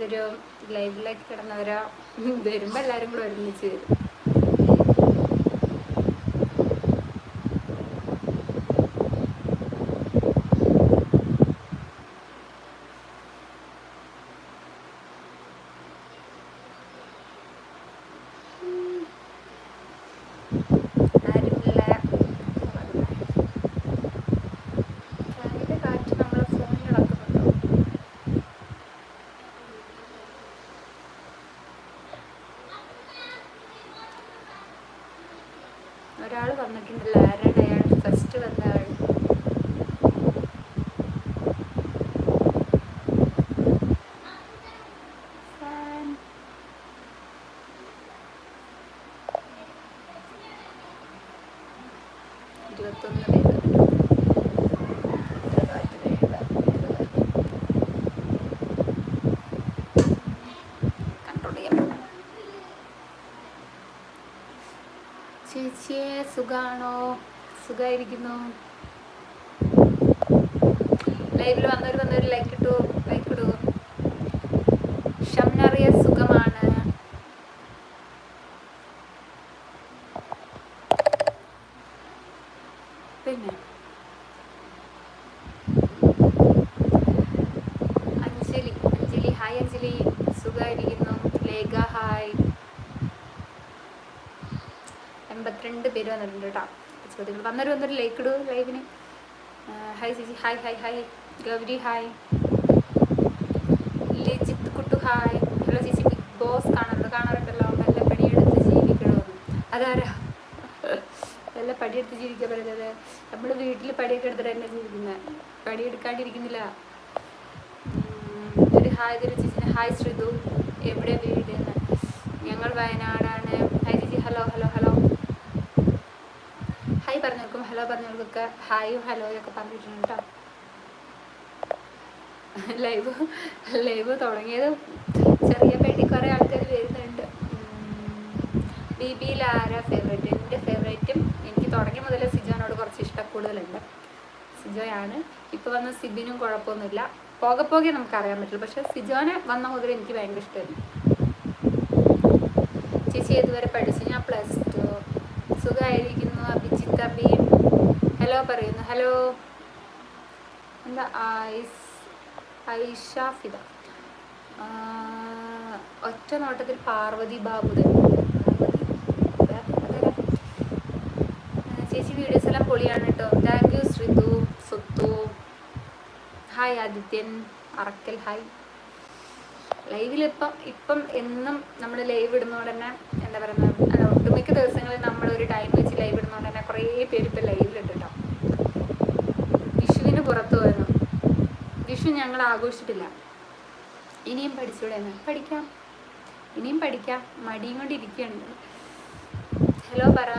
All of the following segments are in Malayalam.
വരും ലൈവിലേക്ക് കിടന്നവരോ. വരുമ്പോൾ എല്ലാവരും കൂടെ ഒരുമിച്ച് വരും ഒരാൾ വന്നിട്ടുണ്ടല്ലോ ആരാണ് അയാൾ ഫസ്റ്റ് വന്ന ആൾ. ഫാൻ ഇരുപത്തൊന്ന് പേര്. സുഖമായിരിക്കുന്നു ലൈവിൽ വന്നവർ വന്നവർ ലൈക്ക് ഇട്ടു ലൈക്ക് ഇടൂ. ഷംനറിയ സുഖമാണ്. പിന്നെ? അഞ്ജലി അഞ്ജലി ഹായ് അഞ്ജലി. സുഖമായിരിക്കുന്നു ലേഖ ഹായ് എൺപത്തിരണ്ട് പേര് വന്നിട്ടുണ്ട് കേട്ടോ ചോദ്യങ്ങൾ വന്നൊരു വന്നൊരു ലൈക്ക് ഇടൂ ലൈവിന് ഹായ് ചേച്ചി hi hi hi Gauri hi Lijith Kuttu hi hello ചേച്ചി ബിഗ് ബോസ് കാണാറുണ്ട് കാണാറുണ്ടല്ലോ. നല്ല പണിയെടുത്ത് ജീവിക്കണമെന്ന് അതാരാ? നല്ല പണിയെടുത്ത് ജീവിക്കാൻ പറയുന്നത് നമ്മൾ വീട്ടിൽ പടിയൊക്കെ എടുത്തിട്ട് തന്നെ ജീവിക്കുന്നത് പണിയെടുക്കാണ്ടിരിക്കുന്നില്ല. ഉം, ഒരു ഹായ് ഒരു ചേച്ചി ഹായ് ശ്രീതു. എവിടെ വീട്? ഞങ്ങൾ വയനാടാണ്. ഹായ് ചേച്ചി ഹലോ ഹലോ ഹലോ പറഞ്ഞവർക്കും ഹലോ പറഞ്ഞവർക്കൊക്കെ ഹായും ഹലോയൊക്കെ പറഞ്ഞിട്ടുണ്ട് കേട്ടോ. ലൈവ് ലൈവ് തുടങ്ങിയത് ചെറിയ പേടി കുറേ ആൾക്കാർ വരുന്നുണ്ട്. ബി ബിയിൽ ആരാ ഫേവറേറ്റ്. എന്റെ ഫേവറേറ്റും എനിക്ക് തുടങ്ങിയ മുതൽ സിജോനോട് കുറച്ച് ഇഷ്ടം കൂടുതലുണ്ട്. സിജോയാണ്. ഇപ്പോൾ വന്ന സിബിനും കുഴപ്പമൊന്നുമില്ല. പോകെ പോകെ നമുക്കറിയാൻ പറ്റുള്ളൂ. പക്ഷേ സിജോനെ വന്ന മുതൽ എനിക്ക് ഭയങ്കര ഇഷ്ടമായിരുന്നു. ചേച്ചി ഏതുവരെ പഠിച്ചു ഞാൻ പ്ലസ് ടു. സുഖമായിരിക്കുന്നു. അബി ഹലോ പറയുന്നു. ഹലോ എന്താ? ഐസ് ഐഷ ഫിദ. ഒറ്റ നോട്ടത്തിൽ പാർവതി ബാബുദൻ ചേച്ചി വീഡിയോസ് എല്ലാം പൊളിയാണ് കേട്ടോ. Thank you ശ്രിതു സുത്തു. Hi Adithyan. Arakkal hi ലൈവിൽ ഇപ്പം എന്നും നമ്മൾ ലൈവ് ഇടുന്നതുകൊണ്ട് തന്നെ എന്താ അല്ല ഒട്ടുമിക്ക ദിവസങ്ങളിൽ നമ്മൾ ഒരു ടൈം വെച്ച് ലൈവ് ഇടുന്നതുകൊണ്ട് തന്നെ കുറേ പേര് ഇപ്പം ലൈവിലുണ്ട് കേട്ടോ വിഷുവിന് പുറത്തു പോയിരുന്നു വിഷു ഞങ്ങൾ ആഘോഷിച്ചിട്ടില്ല. ഇനിയും പഠിച്ചൂടെ പഠിക്കാം. ഇനിയും പഠിക്കാം. മടിയും കൊണ്ട് ഇരിക്കുകയാണ് ഹലോ പറ.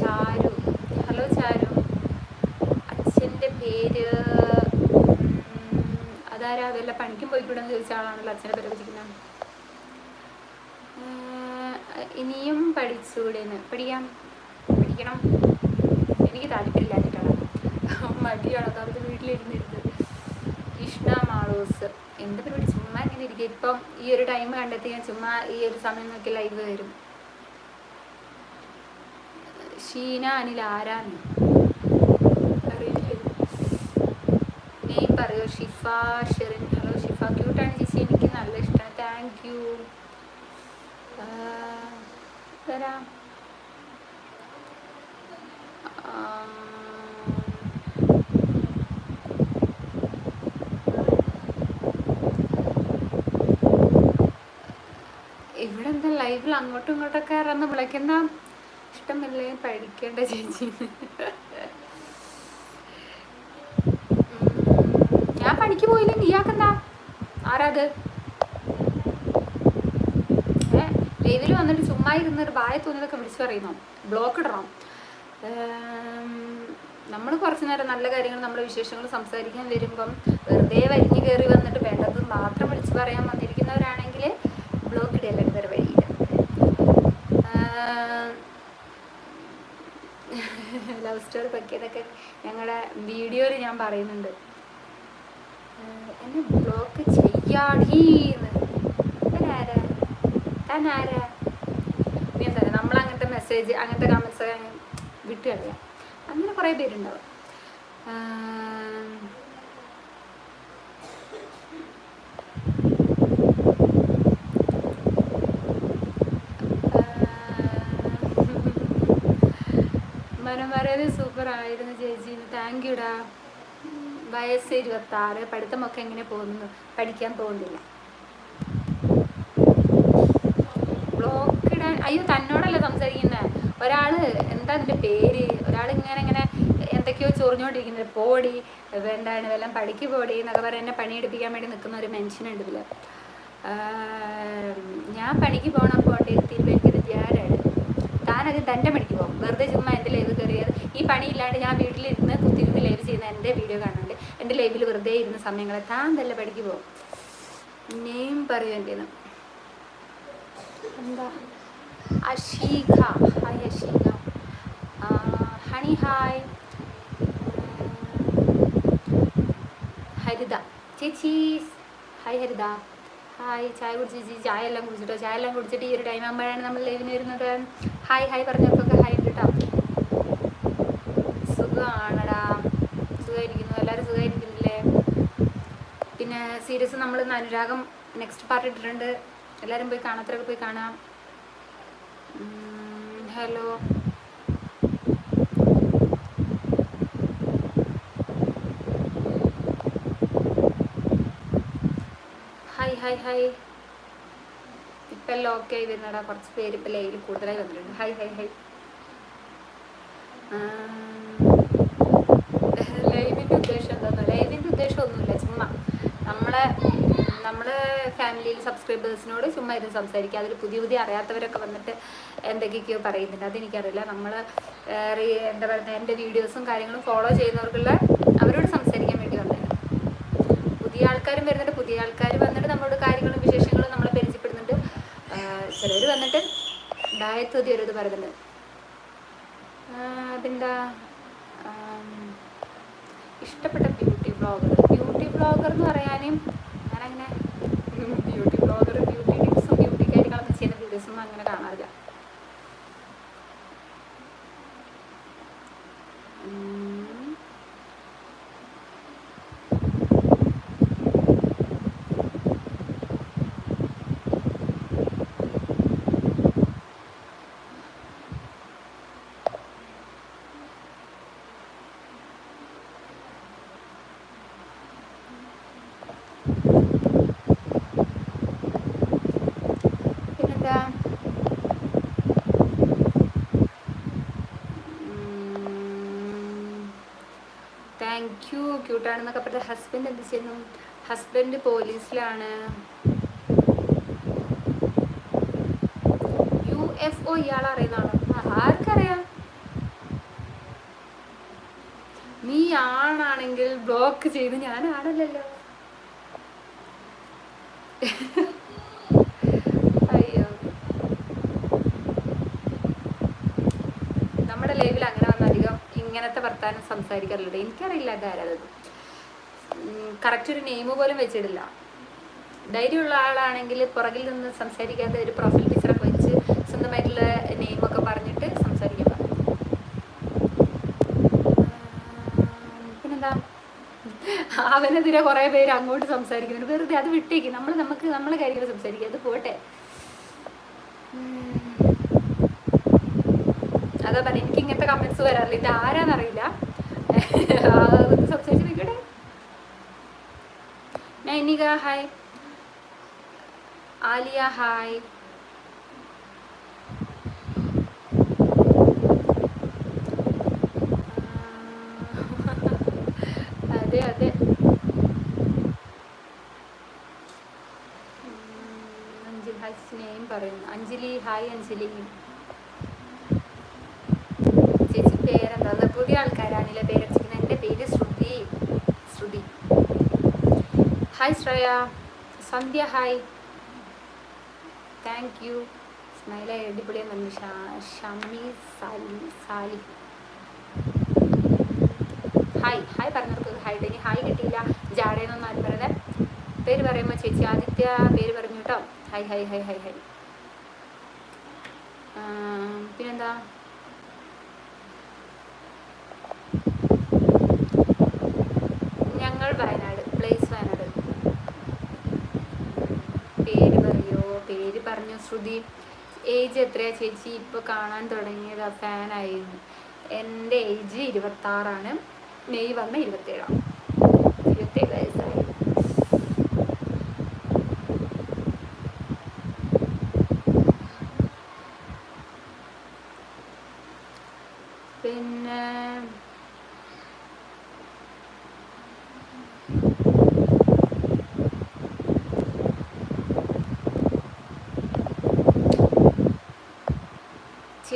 ചാരു. ഹലോ ചാരു. അച്ഛന്റെ പേര് അതാരാ? വല്ല പണിക്കും പോയിക്കൂടെന്ന് ചോദിച്ച ആളാണല്ലോ അച്ഛനെ പരിചരിക്കുന്നത് ഇനിയും പഠിച്ചുകൂടെന്ന് പഠിക്കാം. പഠിക്കണം. എനിക്ക് താല്പര്യമില്ലാഞ്ഞിട്ടാണ്. മടിയാണ് അതായത് വീട്ടിലിരുന്നിരുന്നത് കൃഷ്ണ മാളൂസ്. എന്ത് പരിപാടി? ചുമ്മാ ഇങ്ങനെ ഇരിക്കുക. ഇപ്പം ഈ ഒരു ടൈം കണ്ടെത്തി ഞാൻ ചുമ്മാ ഈ ഒരു സമയം നോക്കി ലൈവ് വരും. ഷീന അനിൽ ആരാന്ന്? അറിയില്ലേ. പറയോ. ഷിഫ ഷെറിൻ. ഹലോ ഷിഫ. ക്യൂട്ടാണ് ചേച്ചി. എനിക്ക് നല്ല ഇഷ്ടമാണ് താങ്ക് യു തരാം. ഇവിടെ എന്താ ലൈവിൽ അങ്ങോട്ടും ഇങ്ങോട്ടൊക്കെ ഇറന്ന് വിളിക്കുന്ന? ഇഷ്ടമില്ലേ? പഠിക്കേണ്ട ചേച്ചി. ഞാൻ പണിക്ക് പോയില്ലേ? നീയാക്കെന്താ ആരാത് ലൈവിൽ വന്നിട്ട് ചുമ്മാ ഇരുന്ന് ഒരു വായ തോന്നിയതൊക്കെ വിളിച്ചു പറയുന്നു. ബ്ലോക്ക് ഇടണം. നമ്മൾ കുറച്ച് നേരം നല്ല കാര്യങ്ങൾ നമ്മുടെ വിശേഷങ്ങൾ സംസാരിക്കാൻ വരുമ്പം വെറുതെ വലിഞ്ഞു കയറി വന്നിട്ട് വേണ്ടത് മാത്രം വിളിച്ച് പറയാൻ വന്നിരിക്കുന്നവരാണെങ്കിൽ ബ്ലോക്ക് ഇടയല്ല വേറെ വഴിയില്ല ലവ് സ്റ്റോറി പറ്റിയതൊക്കെ ഞങ്ങളുടെ വീഡിയോയിൽ ഞാൻ പറയുന്നുണ്ട്. എന്നെ ബ്ലോക്ക് ചെയ്യും യാടീന്ന് ആരാ നീ എന്താ നമ്മൾ അങ്ങനത്തെ മെസ്സേജ് അങ്ങനത്തെ കമൻസ് വിട്ട് കളയാം അങ്ങനെ കുറേ പേരുണ്ടാവും. മനം സൂപ്പർ ആയിരുന്നു ചേച്ചി. താങ്ക് യുടാ വയസ്സ് ഇരുപത്തി ആറ് പഠിത്തമൊക്കെ എങ്ങനെ പോകുന്നു? പഠിക്കാൻ പോകുന്നില്ല ബ്ലോക്ക് ഇടാൻ അയ്യോ തന്നോടല്ല സംസാരിക്കുന്നത് ഒരാൾ എന്താ അതിന്റെ പേര്? ഒരാൾ ഇങ്ങനെ ഇങ്ങനെ എന്തൊക്കെയോ ചൊറിഞ്ഞോണ്ടിരിക്കുന്നത് പോടി എന്താണ് വല്ലതും പഠിക്ക് പോടി എന്നൊക്കെ പറഞ്ഞ് എന്നെ പണിയെടുപ്പിക്കാൻ വേണ്ടി നിൽക്കുന്ന ഒരു മനുഷ്യനുണ്ട് ഇതിൽ. ആഹ് ഞാൻ പണിക്ക് പോകണം പോട്ടെ തീരുമാനിക്കുന്നത് ഞാനാണ് താനത് തന്റെ പണിക്ക് പോകും വെറുതെ ചുമ്മാ എന്റെ ലൈവ് കയറിയത്. ഈ പണിയില്ലാണ്ട് ഞാൻ വീട്ടിലിരുന്ന് കുത്തിയിരുന്ന് ലൈവ് ചെയ്യുന്ന എന്റെ വീഡിയോ കാണുന്നുണ്ട്. എന്റെ ലൈവിൽ വെറുതെ ഇരുന്ന സമയങ്ങളെ താൻ തന്നെ പണിക്ക് പോകും നെയിം പറയൂ എന്റെ എന്താ? Asheekha hi Asheekha honey hi Haritha ചേച്ചി ഹായ് ഹരിത ഹായ് ചായ കുടിച്ച് ചേച്ചി ചായ എല്ലാം കുടിച്ചിട്ടോ? ചായ എല്ലാം കുടിച്ചിട്ട് ഈ ഒരു ടൈം ആകുമ്പോഴാണ് നമ്മൾ ലൈവിന് വരുന്നത്. ഹായ് ഹായ് പറഞ്ഞവർക്കൊക്കെ ഹായ് കേട്ടോ സുഖമാണടാ സുഖമായിരിക്കുന്നു എല്ലാവരും സുഖമായിരിക്കുന്നില്ലേ പിന്നെ സീരീസ് നമ്മൾ ഇന്ന് അനുരാഗം നെക്സ്റ്റ് പാർട്ട് ഇട്ടിട്ടുണ്ട്. എല്ലാവരും പോയി കാണാത്തവരൊക്കെ പോയി കാണാം. ഹലോ. Hi hi hi. ഇപ്പം എല്ലാം ഓക്കെ ആയി വരുന്നടാ കുറച്ച് പേര് ഇപ്പം ലൈവിൽ കൂടുതലായി വന്നിട്ടുണ്ട്. Hi hi hi. ലൈവിന്റെ ഉദ്ദേശം എന്താണെന്നോ ലൈവിന്റെ ഉദ്ദേശം ഒന്നുമില്ല. ചുമ്മാ. നമ്മളെ നമ്മളെ ഫാമിലിയിൽ സബ്സ്ക്രൈബേഴ്സിനോട് ചുമ്മാ ഇരുന്ന് സംസാരിക്കുക. അതിൽ പുതിയ പുതിയ അറിയാത്തവരൊക്കെ വന്നിട്ട് എന്തൊക്കെയൊക്കെയോ പറയുന്നുണ്ട്. അതെനിക്കറിയില്ല. നമ്മൾ എന്താ പറയുക എന്റെ വീഡിയോസും കാര്യങ്ങളും ഫോളോ ചെയ്യുന്നവർക്കുള്ള അവരോട് സംസാരിക്കാൻ വേണ്ടി വന്നത്. പുതിയ ആൾക്കാരും വരുന്നുണ്ട്. പുതിയ ആൾക്കാർ വന്നിട്ട് നമ്മളോട് കാര്യങ്ങളും വിശേഷങ്ങളും നമ്മളെ പരിചയപ്പെടുന്നുണ്ട്. ചിലർ വന്നിട്ട് ഡായത്വതി ഒരു ഇത് പറയുന്നുണ്ട്. അതെന്താ? ഇഷ്ടപ്പെട്ട ബ്യൂട്ടി ബ്ലോഗർ ബ്യൂട്ടി ബ്ലോഗർ എന്ന് പറയാനും ബ്യൂട്ടി ബ്ലോഗർ ബ്യൂട്ടി ടിപ്സും ബ്യൂട്ടി കാര്യങ്ങളൊക്കെ ചെയ്യുന്ന വീഡിയോസൊന്നും അങ്ങനെ കാണാറില്ല ഉം. പിന്നെന്താ താങ്ക് യു ക്യൂട്ടാണെന്നൊക്കെ പറഞ്ഞ ഹസ്ബൻഡ് എന്ത് ചെയ്യുന്നു? ഹസ്ബൻഡ് പോലീസിലാണ്. യു എഫ് ഒ ഇയാൾ അറിയുന്നതാണോ ആർക്കറിയാം? നീ ആണാണെങ്കിൽ ബ്ലോക്ക് ചെയ്ത് ഞാൻ ആണല്ലോ അയ്യോ. നമ്മുടെ ലൈവിൽ അങ്ങനെ വന്ന അധികം ഇങ്ങനത്തെ വർത്താനം സംസാരിക്കാറില്ല എനിക്കറിയില്ല ഇതാരത് കറക്റ്റ് ഒരു നെയിം പോലും വെച്ചിടില്ല. ധൈര്യമുള്ള ആളാണെങ്കിൽ പുറകിൽ നിന്ന് സംസാരിക്കാതെ ഒരു പ്രൊഫൈൽ പിക്ചറൊക്കെ വെച്ച് സ്വന്തമായിട്ടുള്ള നെയിമൊക്കെ പറഞ്ഞിട്ട് സംസാരിക്കാൻ പിന്നെന്താ? അവനെതിരെ കുറേ പേര് അങ്ങോട്ട് സംസാരിക്കുന്നുണ്ട്. വെറുതെ അത് വിട്ടേക്ക്. നമ്മൾ നമുക്ക് നമ്മളെ കാര്യങ്ങൾ സംസാരിക്കുക അത് പോട്ടെ. അതാ പറഞ്ഞ എനിക്ക് ഇങ്ങനത്തെ കമന്റ്സ് വരാറില്ല. ഇത് ആരാന്നറിയില്ല. സംസാരിച്ച് നിൽക്കട്ടെ നൈനിക ഹായ്. ആലിയ ഹായ്. അതെ അതെ. അഞ്ജലി ഹായ് സ്നേഹം പറയുന്നു. അഞ്ജലി ഹായ് അഞ്ജലി. ചേച്ചി പേരെന്താ? പുതിയ ആൾക്കാരാണല്ലേ പേരടിച്ചിരിക്കുന്നത്. എന്റെ പേര് Shruthi Shruthi hi Shreya Sandhya hi thank you Smaila അടിപൊളിയെന്ന് പറഞ്ഞു ഷമി സാലി സാലി. ഹായ് ഹായ് പറഞ്ഞവർക്ക് ഹായ് ഇനി ഹായ് കിട്ടിയില്ല. ജാടേന്നൊന്നും ആരും പറയുന്നത് പേര് പറയുമ്പോൾ ചേച്ചി ആദിത്യ പേര് പറഞ്ഞു കേട്ടോ. Hi hi hi hi hi ആ, പിന്നെന്താ? ഞങ്ങൾ വയനാട് പ്ലേസ് വയനാട് പേര് പറയോ പേര് പറഞ്ഞു ശ്രുതി. ഏജ് എത്രയാ ചേച്ചി? ഇപ്പോൾ കാണാൻ തുടങ്ങിയത് ഫാനായിരുന്നു എന്റെ ഏജ് ഇരുപത്താറാണ്. മെയ് വന്ന ഇരുപത്തേഴാണ്.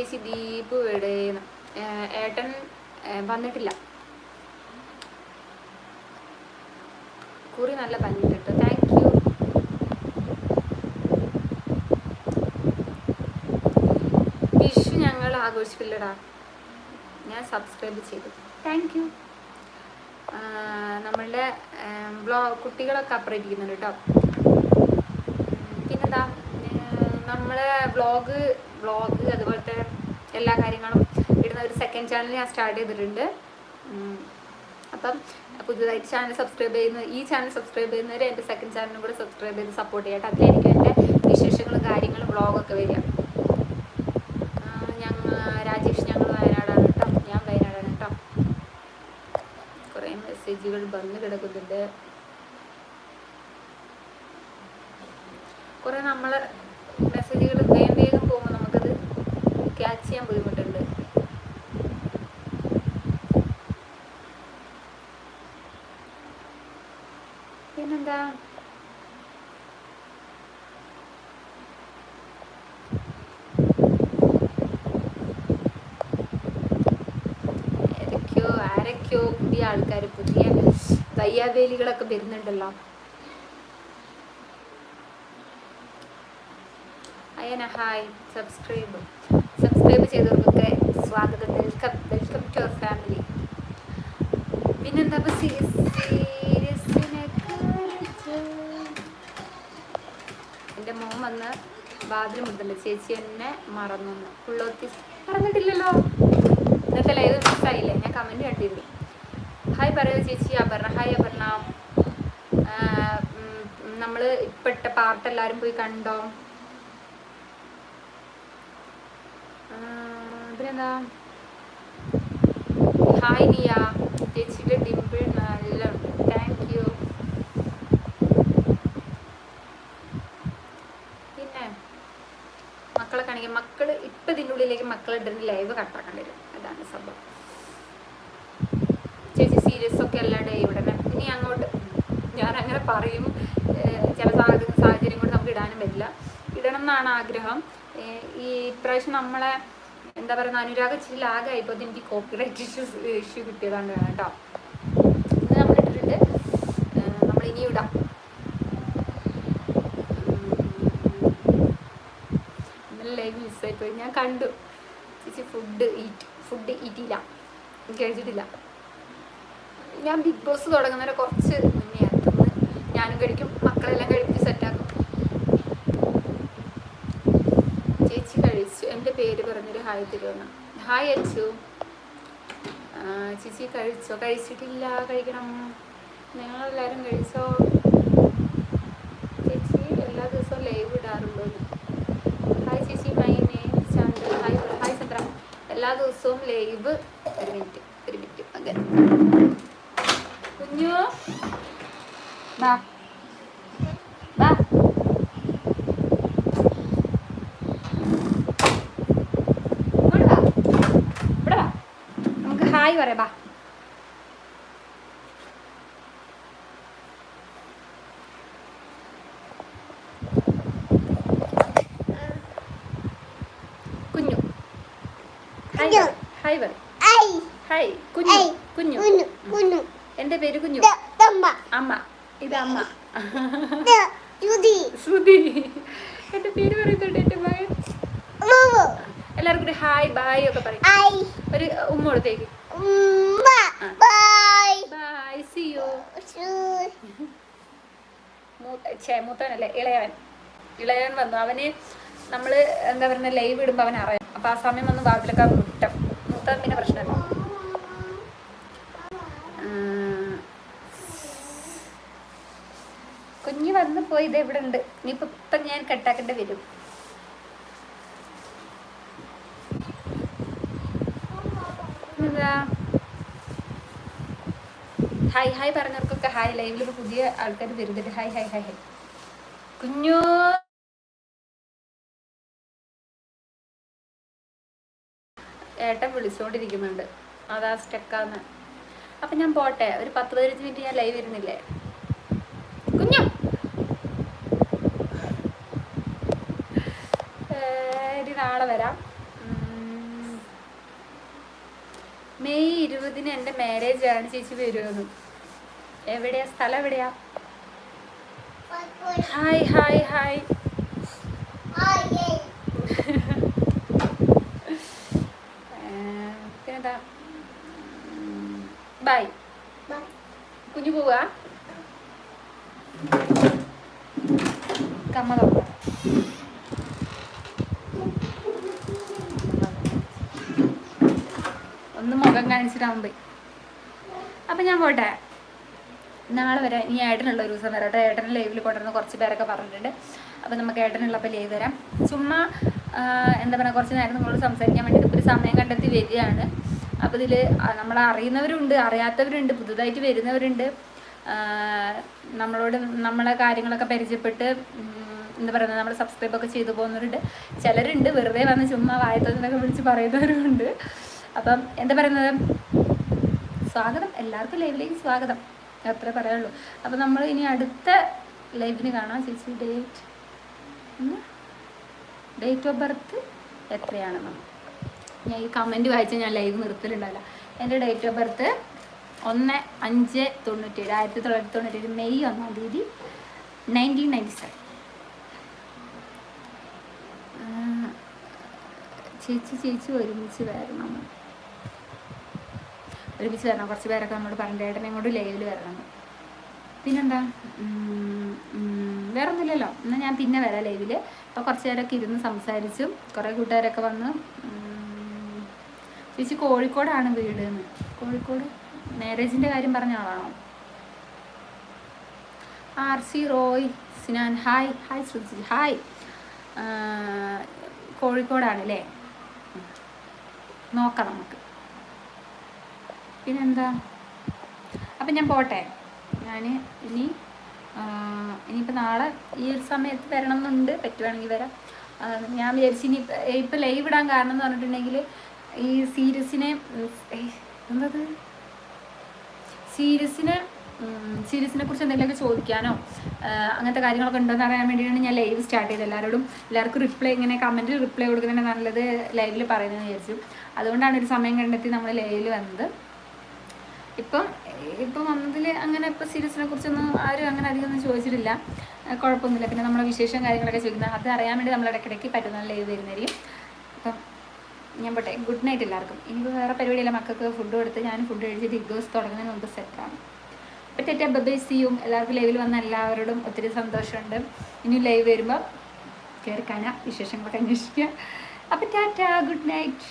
ചേച്ചി ദീപ് എവിടെയെന്ന് ഏട്ടൻ വന്നിട്ടില്ല. കുറി നല്ല പഞ്ഞിട്ട് താങ്ക് യു വിഷു ഞങ്ങൾ ആഘോഷിക്കില്ലടാ ഞാൻ സബ്സ്ക്രൈബ് ചെയ്തു. താങ്ക് യു നമ്മളുടെ ബ്ലോ കുട്ടികളൊക്കെ അപ്പുറം ഇരിക്കുന്നുണ്ട് കേട്ടോ. പിന്നെന്താ നമ്മളെ വ്ളോഗ് വ്ളോഗ് അതുപോലത്തെ എല്ലാ കാര്യങ്ങളും ഇടുന്ന ഒരു സെക്കൻഡ് ചാനൽ ഞാൻ സ്റ്റാർട്ട് ചെയ്തിട്ടുണ്ട്. അപ്പം പുതുതായിട്ട് ചാനൽ സബ്സ്ക്രൈബ് ചെയ്യുന്ന ഈ ചാനൽ സബ്സ്ക്രൈബ് ചെയ്യുന്നവർ എന്റെ സെക്കൻഡ് ചാനലും കൂടെ സബ്സ്ക്രൈബ് ചെയ്ത് സപ്പോർട്ട് ചെയ്യട്ടെ. അതിലായിരിക്കും എന്റെ വിശേഷങ്ങളും കാര്യങ്ങളും വ്ളോഗൊക്കെ വരിക. ഞങ്ങൾ രാജേഷ് ഞങ്ങൾ വയനാടാണ് കേട്ടോ. ഞാൻ വയനാടാണ് കേട്ടോ. കുറേ മെസ്സേജുകൾ വന്നു കിടക്കുന്നുണ്ട്. കുറേ നമ്മളെ ക്യാച്ച് ചെയ്യാൻ ബുദ്ധിമുട്ടുണ്ട് പിന്നെന്താ? ഏതൊക്കെയോ പുതിയ ആൾക്കാർ പുതിയ വയ്യാവേലികളൊക്കെ വരുന്നുണ്ടല്ലോ. അയന ഹായ്. സബ്സ്ക്രൈബ്. സബ്സ്ക്രൈബ് ചെയ്തവർക്കൊക്കെ സ്വാഗതം. Welcome welcome to our family പിന്നെന്താ എന്റെ മോൻ വന്ന് വാതിൽ മുട്ടുന്നുണ്ട് ചേച്ചി എന്നെ മറന്നു. പുള്ളോത്തി പറഞ്ഞിട്ടില്ലല്ലോ. ഇന്നത്തെ ലൈവ് മിസ്സായില്ലേ ഞാൻ കമന്റ് കണ്ടിരുന്നു. ഹായ് പറയൂ ചേച്ചി. അപർണ. ഹായ് അപർണ. നമ്മൾ ഇപ്പോഴത്തെ പാർട്ട് എല്ലാവരും പോയി കണ്ടോ ആ, പിന്നെന്താ ഹായ് നിയ ചേച്ചിയുടെ ഡിമ്പിൾ നല്ല താങ്ക് യു പിന്നെ മക്കളെ കാണിക്കാം. മക്കൾ ഇപ്പൊ ഇതിന്റെ മക്കളെ ഇടുന്ന ലൈവ് കട്ടാക്കാൻ വരും. അതാണ് സംഭവം. ചേച്ചി സീരിയസ് ഒക്കെ എല്ലാ ഡേ ഇവിടെ ഇനി അങ്ങോട്ട് ഞാൻ അങ്ങനെ പറയും ചില സാഹചര്യം കൊണ്ട് നമുക്ക് ഇടാനും പറ്റില്ല. ഇടണം എന്നാണ് ആഗ്രഹം. ഈ ഇപ്രാവശ്യം നമ്മളെ എന്താ പറയുക അനുരാഗ് ഇച്ചിരി ലാഗായിപ്പോൾ എനിക്ക് കോപ്പിറൈറ്റ് ഇഷ്യൂസ് ഇഷ്യൂ കിട്ടിയതാണ് കേട്ടോ. ഇത് നമ്മൾ ഇട്ടിട്ടുണ്ട്. നമ്മൾ ഇനി ഇടാം. ലൈവ് മിസ്സായിപ്പോയി ഞാൻ കണ്ടു. ചേച്ചി ഫുഡ് ഈറ്റ് ഫുഡ് ഈറ്റില്ല കഴിച്ചിട്ടില്ല. ഞാൻ ബിഗ് ബോസ് തുടങ്ങുന്നവരെ കുറച്ച് മുന്നേ ഞാനും കഴിക്കും മക്കളെല്ലാം കഴിപ്പിച്ച് സെറ്റാക്കും ചേച്ചി കഴിച്ചു എന്റെ പേര് പറഞ്ഞൊരു ഹായ് തരുമെന്ന് ഹായ് അച്ചു. ചിച്ചി കഴിച്ചോ? കഴിച്ചിട്ടില്ല. കഴിക്കണം. നിങ്ങളെല്ലാവരും കഴിച്ചോ? ചേച്ചി എല്ലാ ദിവസവും ലൈവ് ഇടാറുണ്ടോ? ഹായ് ചേച്ചി. My name Chandra. Hi hi Chandra. എല്ലാ ദിവസവും ലൈവ് ഒരു മിനിറ്റ് ഒരു മിനിറ്റ്. അങ്ങനെ കുഞ്ഞു. വാ ഹായ് പറയാം കുഞ്ഞു ഹായ്. പറ. ഹായ് കുഞ്ഞു കുഞ്ഞു കുഞ്ഞു എന്റെ പേര് കുഞ്ഞു അമ്മ ഇത് അമ്മ ശ്രുതി എന്റെ പേര് പറയുന്നുണ്ട് എന്റെ മകൻ എല്ലാവർക്കും ഒരു ഹായ് ബായ് ഒക്കെ പറയും ഒരു ഉമ്മ കൊടുത്തേക്ക് ബൈ സി യു ഛേ മൂത്തവനല്ലേ ഇളയവൻ. ഇളയവൻ വന്നു. അവന് നമ്മൾ എന്താ പറയുക ലൈവ് ഇടുമ്പോൾ അവൻ അറിയാം. അപ്പോൾ ആ സമയം വന്ന് വാതിലൊക്കെ മുട്ട മൂത്തവൻ പിന്നെ പ്രശ്നമില്ല. കുഞ്ഞു കുഞ്ഞ് വന്ന് പോയി ഇത് എവിടെ ഉണ്ട്. ഇനിയിപ്പോൾ ഇപ്പം ഞാൻ കട്ടാക്കേണ്ടി വരും എന്താ ഹായ് ഹായ് പറഞ്ഞവർക്കൊക്കെ ഹായ് ലൈവിൽ ഇപ്പോൾ പുതിയ ആൾക്കാർ വരുന്നുണ്ട്. ഹായ് ഹായ് ഹായ് ഹായ് കുഞ്ഞു. ഏട്ടൻ വിളിച്ചോണ്ടിരിക്കുന്നുണ്ട്. അതാ സ്റ്റക്കാന്ന്. അപ്പം ഞാൻ പോട്ടെ. ഒരു പത്ത് പതിനഞ്ച് മിനിറ്റ് ഞാൻ ലൈവ് ഇരുന്നില്ലേ? കുഞ്ഞു. നാളെ വരാം. മെയ് ഇരുപതിന് എന്റെ മാരേജ് ആണ് ചേച്ചി വരുമെന്ന്. എവിടെയാ? സ്ഥലം എവിടെയാ? ഹായ് ഹായ് ഹായ് പിന്നെന്താ? ബൈ കുഞ്ഞു പോവാ? കമ്മ ഒന്ന് മുഖം കാണിച്ചിട്ടാവും പോയി. അപ്പം ഞാൻ പോട്ടെ. നാളെ വരെ ഇനി ഏട്ടനുള്ള ഒരു ദിവസം വരാം കേട്ടോ. ഏട്ടൻ ലൈവിൽ കൊണ്ടുവരുന്ന കുറച്ച് പേരൊക്കെ പറഞ്ഞിട്ടുണ്ട്. അപ്പോൾ നമുക്ക് ഏട്ടനുള്ളപ്പോൾ ലൈവ് വരാം ചുമ്മാ എന്താ പറയുക കുറച്ച് നേരം നിങ്ങളോട് സംസാരിക്കാൻ വേണ്ടിയിട്ട് ഒരു സമയം കണ്ടെത്തി വരികയാണ്. അപ്പോൾ ഇതിൽ നമ്മൾ അറിയുന്നവരുണ്ട് അറിയാത്തവരുണ്ട് പുതുതായിട്ട് വരുന്നവരുണ്ട്. നമ്മളോട് നമ്മളെ കാര്യങ്ങളൊക്കെ പരിചയപ്പെട്ട് എന്താ പറയുക നമ്മൾ സബ്സ്ക്രൈബ് ഒക്കെ ചെയ്തു പോകുന്നവരുണ്ട്. ചിലരുണ്ട് വെറുതെ വന്ന് ചുമ്മാ വായത്തൊക്കെ വിളിച്ച് പറയുന്നവരുണ്ട് അപ്പം എന്താ പറയുന്നത്? സ്വാഗതം. എല്ലാവർക്കും ലൈവിലേക്ക് സ്വാഗതം. അത്രേ പറയുള്ളൂ. അപ്പം നമ്മൾ ഇനി അടുത്ത ലൈവിന് കാണാം. ചേച്ചി ഡേറ്റ് ഡേറ്റ് ഓഫ് ബർത്ത് എത്രയാണെന്ന്. ഞാൻ ഈ കമന്റ് വായിച്ചാൽ ഞാൻ ലൈവ് നിർത്തലുണ്ടാവില്ല. എന്റെ ഡേറ്റ് ഓഫ് ബർത്ത് ഒന്ന് അഞ്ച് തൊണ്ണൂറ്റേഴ് ആയിരത്തി തൊള്ളായിരത്തി തൊണ്ണൂറ്റേഴ് മെയ് ഒന്നാം തീയതി നയന്റീൻ നയന്റി സെവൻ ചേച്ചി ചേച്ചി ഒരുമിച്ച് വരണം. ഒരുമിച്ച് വരണം. കുറച്ച് പേരൊക്കെ നമ്മളോട് പറഞ്ഞു ഏട്ടനെ കൊണ്ട് ലൈവിൽ വരണം. പിന്നെന്താ? ഉം, ഉം, വേറെ ഒന്നുമില്ലല്ലോ എന്നാൽ ഞാൻ പിന്നെ വരാം ലൈവിൽ. അപ്പോൾ കുറച്ച് നേരമൊക്കെ ഇരുന്ന് സംസാരിച്ചും കുറേ കൂട്ടുകാരൊക്കെ വന്ന് ചേച്ചി കോഴിക്കോടാണ് വീട് എന്ന് കോഴിക്കോട് മാരേജിന്റെ കാര്യം പറഞ്ഞ ആളാണോ? R C Roy Sinan. Hi hi Shruti. Hi. കോഴിക്കോടാണല്ലേ നോക്കാം നമുക്ക്. പിന്നെന്താ? അപ്പം ഞാൻ പോട്ടെ. ഞാൻ ഇനി ഇനിയിപ്പോൾ നാളെ ഈ ഒരു സമയത്ത് വരണം എന്നുണ്ട് പറ്റുവാണെങ്കിൽ വരാം. ഞാൻ വിചാരിച്ചു ഇനി ഇപ്പം ലൈവ് ഇടാൻ കാരണം എന്ന് പറഞ്ഞിട്ടുണ്ടെങ്കിൽ ഈ സീരീസിനെ എന്തത്? സീരിയസിനെ സീരിയസിനെ കുറിച്ച് എന്തെങ്കിലുമൊക്കെ ചോദിക്കാനോ അങ്ങനത്തെ കാര്യങ്ങളൊക്കെ ഉണ്ടോയെന്ന് അറിയാൻ വേണ്ടിയിട്ടാണ് ഞാൻ ലൈവ് സ്റ്റാർട്ട് ചെയ്തത്. എല്ലാവരോടും എല്ലാവർക്കും റിപ്ലൈ ഇങ്ങനെ കമന്റിൽ റിപ്ലൈ കൊടുക്കുന്നതിന് നല്ലത് ലൈവിൽ പറയുന്നതെന്ന് വിചാരിച്ചു. അതുകൊണ്ടാണ് ഒരു സമയം കണ്ടെത്തി നമ്മൾ ലൈവിൽ വന്നത്. ഇപ്പം ഇപ്പം വന്നതിൽ അങ്ങനെ ഇപ്പം സീരീസിനെ കുറിച്ചൊന്നും ആരും അങ്ങനെ അധികം ഒന്നും ചോദിച്ചിട്ടില്ല. കുഴപ്പമൊന്നുമില്ല. പിന്നെ നമ്മുടെ വിശേഷം കാര്യങ്ങളൊക്കെ ചോദിക്കുന്നത് അത് അറിയാൻ വേണ്ടി നമ്മൾ ഇടയ്ക്കിടയ്ക്ക് പറ്റുന്ന ലൈവ് വരുന്നതായിരിക്കും. അപ്പം ഞാൻ പോട്ടെ. ഗുഡ് നൈറ്റ് എല്ലാവർക്കും. ഇനിയിപ്പോൾ വേറെ പരിപാടിയില്ല. മക്കൾക്ക് ഫുഡ് കൊടുത്ത് ഞാൻ ഫുഡ് കഴിച്ച് ബിഗ് ബോസ് തുടങ്ങുന്നതിന് മുമ്പ് സെറ്റാണ് അപ്പോൾ ടെറ്റ ബബൈ സിയും എല്ലാവർക്കും ലൈവിൽ വന്ന എല്ലാവരോടും ഒത്തിരി സന്തോഷമുണ്ട്. ഇനി ലൈവ് വരുമ്പോൾ കയറി കാണാം. വിശേഷങ്ങളൊക്കെ അന്വേഷിക്കുക അപ്പോൾ ടാറ്റ. Good night